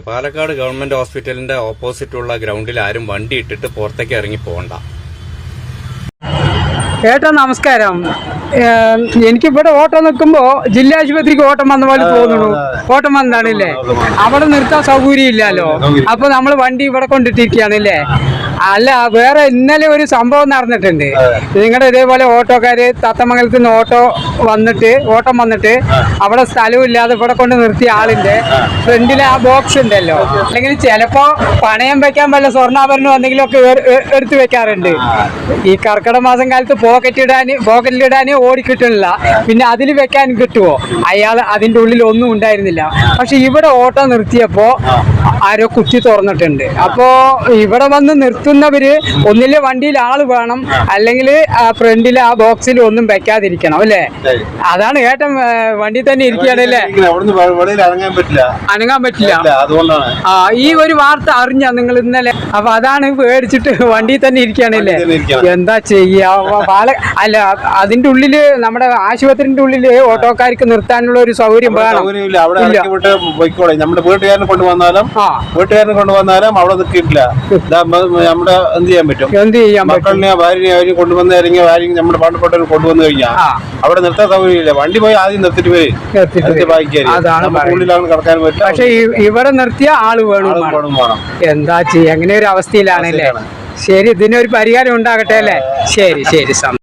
Palakkad government ഹോസ്പിറ്റലിന്റെ ഓപ്പോസിറ്റുള്ള ഗ്രൗണ്ടിൽ ആരും വണ്ടി ഇട്ടിട്ട് പുറത്തേക്ക് ഇറങ്ങി പോകണ്ട. ഏട്ടാ നമസ്കാരം. ഏം, എനിക്കിവിടെ ഓട്ടം നിൽക്കുമ്പോ ജില്ലാ ആശുപത്രിക്ക് ഓട്ടം വന്ന പോലെ തോന്നുന്നു. ഓട്ടം വന്നാണല്ലേ? അവിടെ നിർത്താൻ സൗകര്യം ഇല്ലല്ലോ. അപ്പൊ നമ്മൾ വണ്ടി ഇവിടെ കൊണ്ടിട്ടിരിക്കുകയാണല്ലേ? അല്ല വേറെ ഇന്നലെ ഒരു സംഭവം നടന്നിട്ടുണ്ട്. നിങ്ങളുടെ ഇതേപോലെ ഓട്ടോക്കാര് തത്തമംഗലത്ത് നിന്ന് ഓട്ടോ വന്നിട്ട് ഓട്ടം വന്നിട്ട് അവിടെ സ്ഥലവും ഇല്ലാതെ ഇവിടെ കൊണ്ട് നിർത്തിയ ആളിന്റെ ഫ്രണ്ടിൽ ആ ബോക്സ് ഉണ്ടല്ലോ. അല്ലെങ്കിൽ ചിലപ്പോ പണയം വെക്കാൻ വല്ല സ്വർണാഭരണം എന്തെങ്കിലും ഒക്കെ എടുത്തു വെക്കാറുണ്ട്. ഈ കർക്കിടക മാസം കാലത്ത് പോക്കറ്റ് പോക്കറ്റിൽ പോക്കറ്റിലിടാനേ ഓടി പിന്നെ അതിൽ വെക്കാൻ കിട്ടുമോ അയാൾ അതിന്റെ ഉള്ളിൽ ഒന്നും ഉണ്ടായിരുന്നില്ല. പക്ഷെ ഇവിടെ ഓട്ടോ നിർത്തിയപ്പോൾ ആരോ കുത്തി തുറന്നിട്ടുണ്ട്. അപ്പോൾ ഇവിടെ വന്ന് നിർത്തുന്നവര് ഒന്നിലെ വണ്ടിയിൽ ആൾ വേണം അല്ലെങ്കിൽ ആ ഫ്രണ്ടിൽ ആ ബോക്സിൽ ഒന്നും വെക്കാതിരിക്കണം അല്ലേ? അതാണ് ഏട്ടൻ വണ്ടി തന്നെ ഇരിക്കുകയാണല്ലേ അല്ലേ? അനങ്ങാൻ പറ്റില്ല. ആ ഈ ഒരു വാർത്ത അറിഞ്ഞ നിങ്ങൾ ഇന്നലെ. അപ്പൊ അതാണ് പേടിച്ചിട്ട് വണ്ടി തന്നെ ഇരിക്കുകയാണല്ലേ എന്താ ചെയ്യാ? പാല അല്ല അതിന്റെ ഉള്ളിൽ നമ്മുടെ ആശുപത്രിന്റെ ഉള്ളിൽ ഓട്ടോക്കാർക്ക് നിർത്താനുള്ള ഒരു സൗകര്യം വേണം. സൗകര്യമില്ല. അവിടെ ഇല്ല. ഇറക്കി വിട്ട് പോയിക്കോളെ. നമ്മുടെ വീട്ടുകാരനെ കൊണ്ടുവന്നാലും ആ. വീട്ടുകാരനെ കൊണ്ടുവന്നാലും അവിടെ നിൽക്കില്ല. നമ്മുടെ എന്ത് ചെയ്യാൻ പറ്റും? എന്ത് ചെയ്യാൻ പറ്റും? മക്കളിനെ ഭാര്യനെ അവരും കൊണ്ടുവന്ന് ഇറങ്ങി ഭാര്യ നമ്മുടെ പാണ്ടപ്പെട്ടവർ കൊണ്ടുവന്നു കഴിഞ്ഞാൽ ആ. അവിടെ നിർത്താൻ സൗകര്യമില്ല. വണ്ടി പോയി ആദ്യം നിർത്തിട്ട് പോയി. നിർത്തിയിട്ട് നിർത്തി വരും. അതാണ് നമ്മുടെ പറയുന്നത്. ഉള്ളിലാണ് കിടക്കാൻ പറ്റും. പക്ഷെ ഈ- ഇവിടെ നിർത്തിയ ആൾ വേണം ആളും വേണം. എന്താ ചെയ്യാ? അങ്ങനെ ഒരു അവസ്ഥയിലാണല്ലേ? അവസ്ഥയിലാണ്. ശരി ഇതിനൊരു പരിഹാരം ഉണ്ടാകട്ടെ അല്ലേ? ശരി ശരി സം